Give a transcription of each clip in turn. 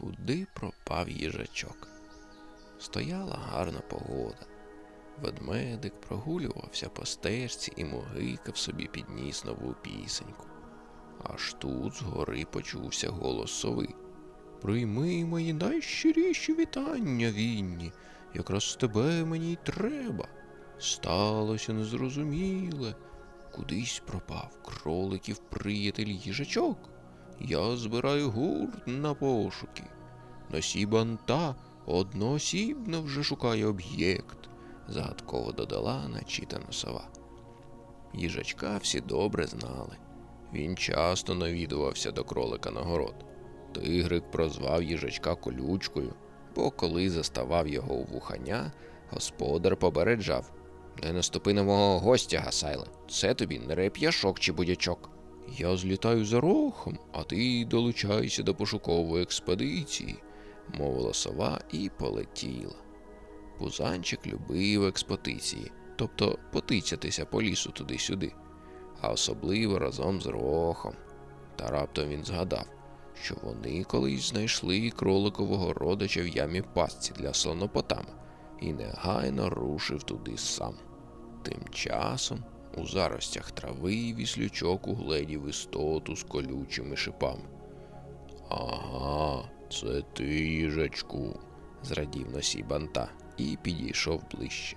Куди пропав їжачок? Стояла гарна погода. Ведмедик прогулювався по стежці і могикав собі підніс нову пісеньку. Аж тут згори почувся голос сови. Прийми мої найщиріші вітання, Вінні, якраз тебе мені й треба. Сталося незрозуміле. Кудись пропав кроликів приятель їжачок. Я збираю гурт на пошуки. Носі банта одноосібно вже шукає об'єкт, загадково додала начитана сова. Їжачка всі добре знали. Він часто навідувався до кролика на город. Тигрик прозвав їжачка колючкою, бо коли заставав його у вухання, господар попереджав Не наступи на мого гостя, Гасайле, це тобі не реп'яшок чи будячок. Я злітаю за рохом, а ти долучайся до пошукової експедиції, мовила сова і полетіла. Пузанчик любив експедиції, тобто потицятися по лісу туди-сюди, а особливо разом з рохом. Та раптом він згадав, що вони колись знайшли кроликового родича в ямі пастці для слонопотама і негайно рушив туди сам. Тим часом у заростях трави віслючок угледів істоту з колючими шипами. Ага, це ти, їжачку, зрадів носій банта і підійшов ближче.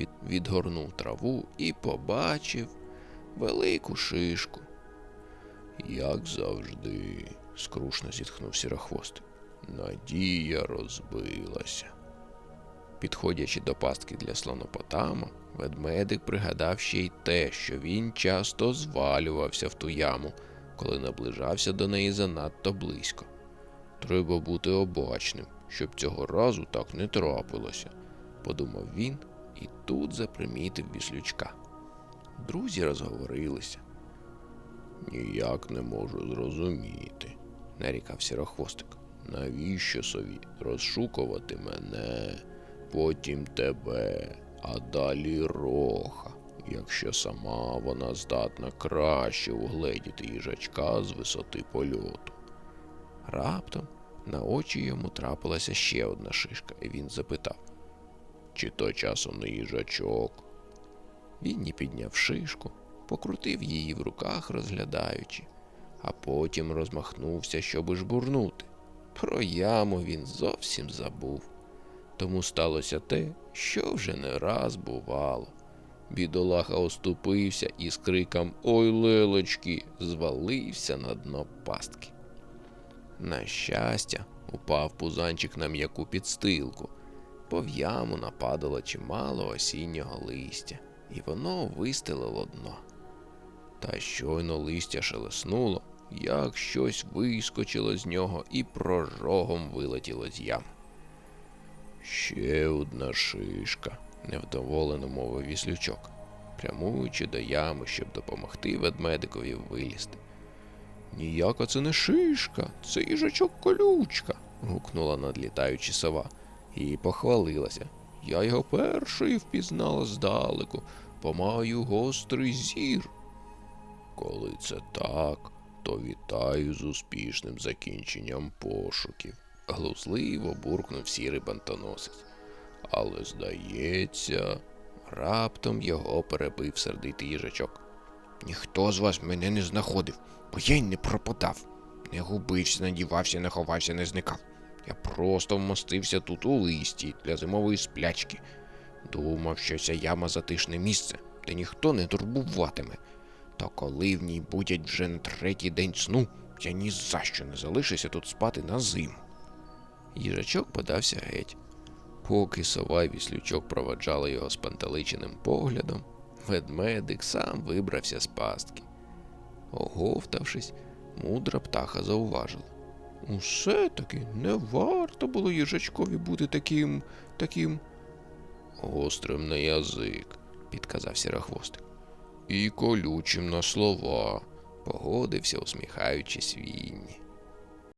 Від, відгорнув траву і побачив велику шишку. Як завжди, скрушно зітхнув сірохвостик. Надія розбилася. Підходячи до пастки для слонопотама, ведмедик пригадав ще й те, що він часто звалювався в ту яму, коли наближався до неї занадто близько. Треба бути обачним, щоб цього разу так не трапилося, подумав він і тут запримітив віслючка. Друзі розговорилися. Ніяк не можу зрозуміти, нарікав сірохвостик. Навіщо сові розшукувати мене, потім тебе, а далі роха, якщо сама вона здатна краще угледіти їжачка з висоти польоту. Раптом на очі йому трапилася ще одна шишка, і він запитав, чи то часом не їжачок. Він підняв шишку, покрутив її в руках, розглядаючи, а потім розмахнувся, щоби жбурнути. Про яму він зовсім забув. Тому сталося те, що вже не раз бувало. Бідолаха оступився і з криком Ой, лелочки, звалився на дно пастки. На щастя, упав пузанчик на м'яку підстилку, бо в яму нападало чимало осіннього листя, і воно вистелило дно. Та щойно листя шелеснуло, як щось вискочило з нього і прожогом вилетіло з ям. Ще одна шишка, невдоволено мовив віслючок, прямуючи до ями, щоб допомогти ведмедикові вилізти. Ніяка це не шишка, це їжачок колючка. гукнула надлітаючи сова, і похвалилася. Я його перший впізнала здалеку, бо маю гострий зір. Коли це так, то вітаю з успішним закінченням пошуків, глузливо буркнув сірий бантоносець. Але, здається, раптом його перебив сердитий їжачок. Ніхто з вас мене не знаходив, бо я й не пропадав. Не губився, надівався, не ховався, не зникав. Я просто вмостився тут у листі для зимової сплячки. Думав, що ця яма затишне місце, де ніхто не турбуватиме. Та коли в ній будять вже на третій день сну, я ні за що не залишуся тут спати на зиму. Їжачок подався геть. Поки сова і віслючок проводжали його спантеличеним поглядом, ведмедик сам вибрався з пастки. Оговтавшись, мудра птаха зауважила. Усе таки не варто було їжачкові бути таким, таким. Гострим на язик, підказав сірохвостик. І колючим на слова, погодився, усміхаючись Вінні.